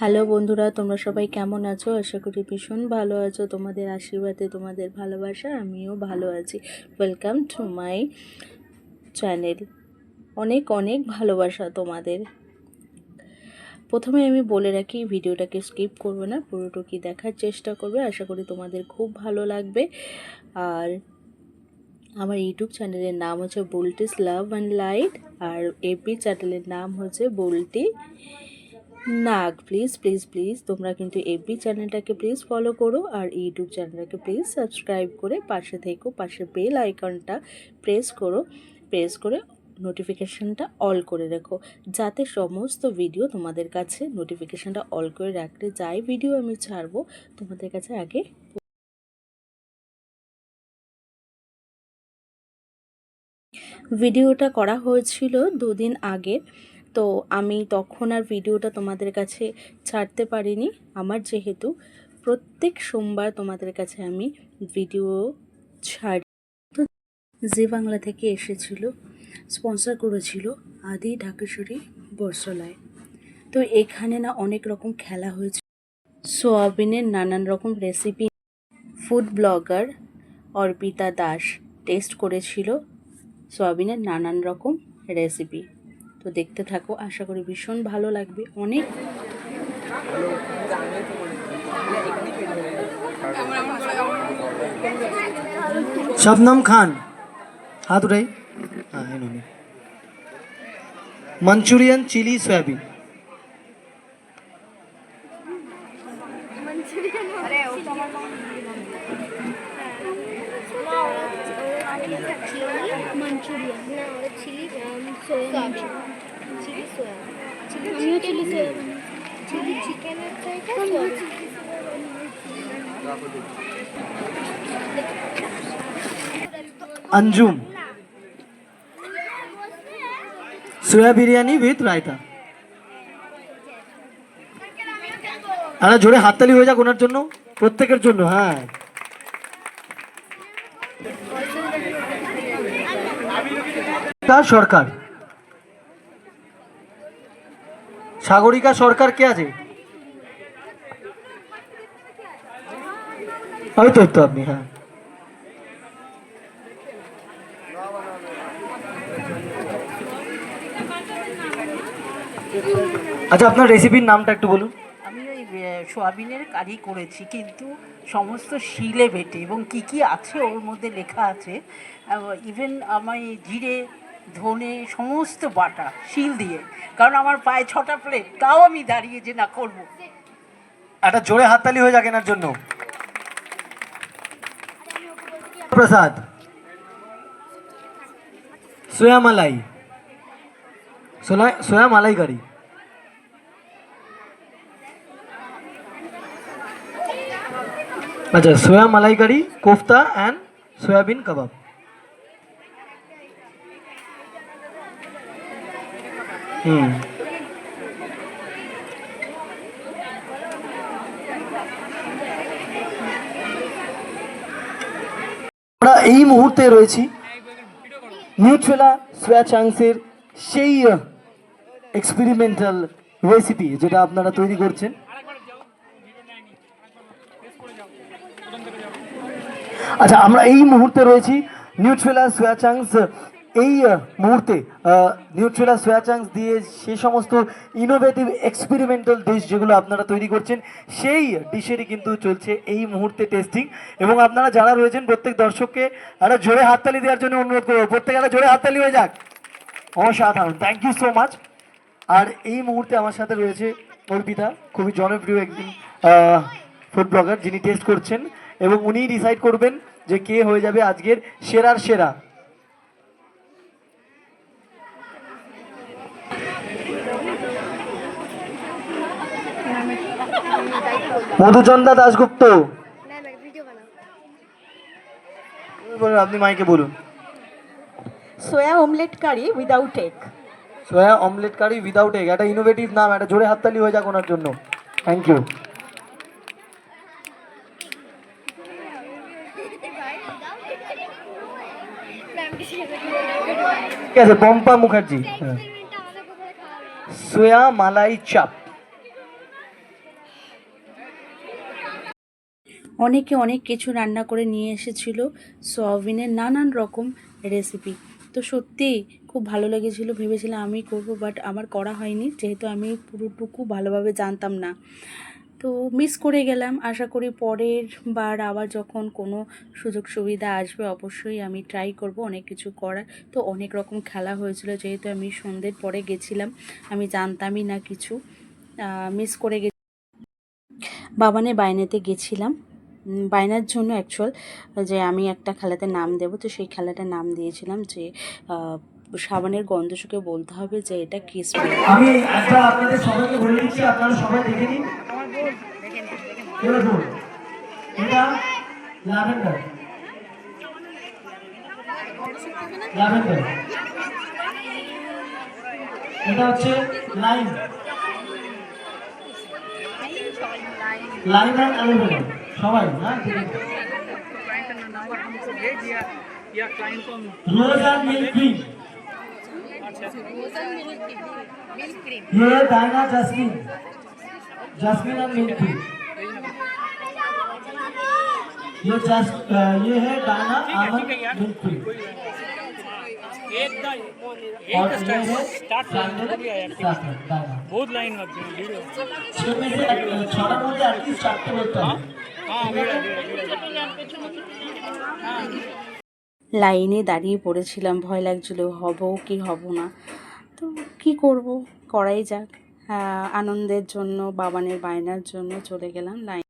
Hello বন্ধুরা, তোমরা সবাই কেমন আছো? আশা করি ভীষণ ভালো আছো। তোমাদের আশীর্বাদে, তোমাদের ভালোবাসা আমিও ভালো আছি। ওয়েলকাম টু মাই চ্যানেল অনেক অনেক ভালোবাসা তোমাদের। প্রথমে আমি বলে রাখি, ভিডিওটাকে স্কিপ করবে না পুরোটুকি দেখার চেষ্টা করবে। আশা করি তোমাদের খুব ভালো লাগবে। আর আমার ইউটিউব চ্যানেলের নাম হচ্ছে বুলটিস লাভ অ্যান্ড লাইট আর এপি চ্যানেলের নাম হচ্ছে Bulti Nag please please please তোমরা কিন্তু এফবি চ্যানেলটাকে প্লিজ ফলো করো আর ইউটিউব চ্যানেলটাকে প্লিজ সাবস্ক্রাইব করে পাশে থেকো, পাশে বেল আইকনটা প্রেস করো প্রেস করে নোটিফিকেশানটা অল করে রেখো, যাতে সমস্ত ভিডিও তোমাদের কাছে নোটিফিকেশানটা অল করে রাখলে যাই ভিডিও আমি ছাড়বো, তোমাদের কাছে আগে ভিডিওটা করা হয়েছিল দুদিন আগে। তো আমি তখন আর ভিডিওটা তোমাদের কাছে ছাড়তে পারিনি। আমার যেহেতু প্রত্যেক সোমবার তোমাদের কাছে আমি ভিডিও ছাড়ি। তো জি বাংলা থেকে এসেছিল, স্পন্সর করেছিল আদি ঢাকেশ্বরী বর্ষলায়। তো এখানে না অনেক রকম খেলা হয়েছে। সোয়াবিনের নানান রকম recipe food blogger Arpita Das test করেছিল। সোয়াবিনের নানান রকম রেসিপি তো দেখতে থাকো, আশা করি ভীষণ ভালো লাগবে। অনেক শবনম খান, হাত উঠাই। Manchurian chilli soybean. Chilli soybean chilli soybean আমিও চিলি সোয়াবিন চিলি চিকেনের চাইটা अंजुम সোয়া বিরিয়ানি উইথ রায়তা আরে জোরে হাততালি হয়ে যাক ওনার জন্য প্রত্যেকের জন্য হ্যাঁ তার সরকার। সাগরিকা সরকার কে আছে? হয়তো তো আপনি হ্যাঁ। আচ্ছা আপনার রেসিপির নামটা একটু বলুন। আমি ওই সোয়াবিনের কারি করেছি, কিন্তু সমস্ত শিলে বেটে, এবং কি কি আছে ওর মধ্যে লেখা আছে ইভেন আমি জিরে ধনে সমস্ত বাটা শিল দিয়ে। কারণ আমার পায়ে ছটা প্লেট তাও আমি দাঁড়িয়ে যে না করব। একটা জোরে হাততালি হয়ে যাক জন্য। প্রসাদ সোয়া মালাই সোলা- সোয়া মালাই কারি আচ্ছা soya malai curry kofta and soybean kebab. হুম। আমরা এই মুহূর্তে রয়েছি নিউট্রেলা সোয়া চাংসের সেই এক্সপেরিমেন্টাল রেসিপি যেটা আপনারা তৈরি করছেন। আচ্ছা আমরা এই মুহূর্তে রয়েছি নিউট্রেলা সোয়া চাংস এই মুহূর্তে নিউট্রেলা সোয়া চাংস দিয়ে সে সমস্ত ইনোভেটিভ এক্সপেরিমেন্টাল ডিশ যেগুলো আপনারা তৈরি করছেন, সেই ডিশেরই কিন্তু চলছে এই মুহূর্তে টেস্টিং এবং আপনারা যারা রয়েছেন, প্রত্যেক দর্শককে একটা জোরে হাততালি দেওয়ার জন্য অনুরোধ করব। প্রত্যেক একটা জোরে হাততালি হয়ে যাক। অসাধারণ। থ্যাংক ইউ সো মাচ আর এই মুহূর্তে আমার সাথে রয়েছে অর্পিতা, খুবই জনপ্রিয় একজন ফুড ব্লগার যিনি টেস্ট করছেন। এবং উনিই ডিসাইড করবেন যে কে হয়ে যাবে আজকের সেরার সেরা। মধুচন্দা দাশগুপ্ত। না না ভিডিও বানাও। বলুন, আপনি মাইকে বলুন। Soya omelette curry without egg soya omelette curry without egg একটা ইনোভেটিভ নাম একটা জোরে হাততালি হয়ে যাক ওনার জন্য। থ্যাংক ইউ ঠিক আছে পম্পা মুখার্জি। হ্যাঁ। সোয়া মালাই চাপ। অনেকে অনেক কিছু রান্না করে নিয়ে এসেছিল সোয়াবিনের নানান রকম রেসিপি তো সত্যি খুব ভালো লেগেছিলো, ভেবেছিলাম আমি করব বাট আমার করা হয়নি, যেহেতু আমি পুরোটুকু ভালোভাবে জানতাম না। তো মিস করে গেলাম, আশা করি পরের বার আবার যখন কোনো সুযোগ সুবিধা আসবে অবশ্যই আমি ট্রাই করব, অনেক কিছু করার। তো অনেক রকম খেলা হয়েছিল, যেহেতু আমি সন্ধ্যের পরে গেছিলাম, আমি জানতামই না কিছু মিস করে গে বাবানের বাইনাতে গেছিলাম। বায়নার জন্য অ্যাকচুয়াল যে আমি একটা খেলাতে নাম দেবো, তো সেই খেলাটার নাম দিয়েছিলাম যে সাবানের গন্ধ শুকে বলতে হবে যে এটা কিস আমি একবার আপনাদের সবাইকে বলে দিচ্ছি, আপনারা সবাই দেখে নিন। এটা ল্যাভেন্ডার। ল্যাভেন্ডার। এটা হচ্ছে লাইম। লাইম আর অ্যালোভেরা। সবাই রোজা মিল্কিং ये दाना जस्मिन जस्मिन और मिल्की ये जस ये है दाना आमन मिल्की और ये है बहुत लाइन में छोटा बोलते अड़तीस चार बोलता है। লাইনে দাঁড়িয়ে পড়েছিলাম, ভয় লাগছিল, হব কি হব না। তো কি করব? করাই যাক। আনন্দের জন্য, বাবানের বায়নার জন্য চলে গেলাম লাইন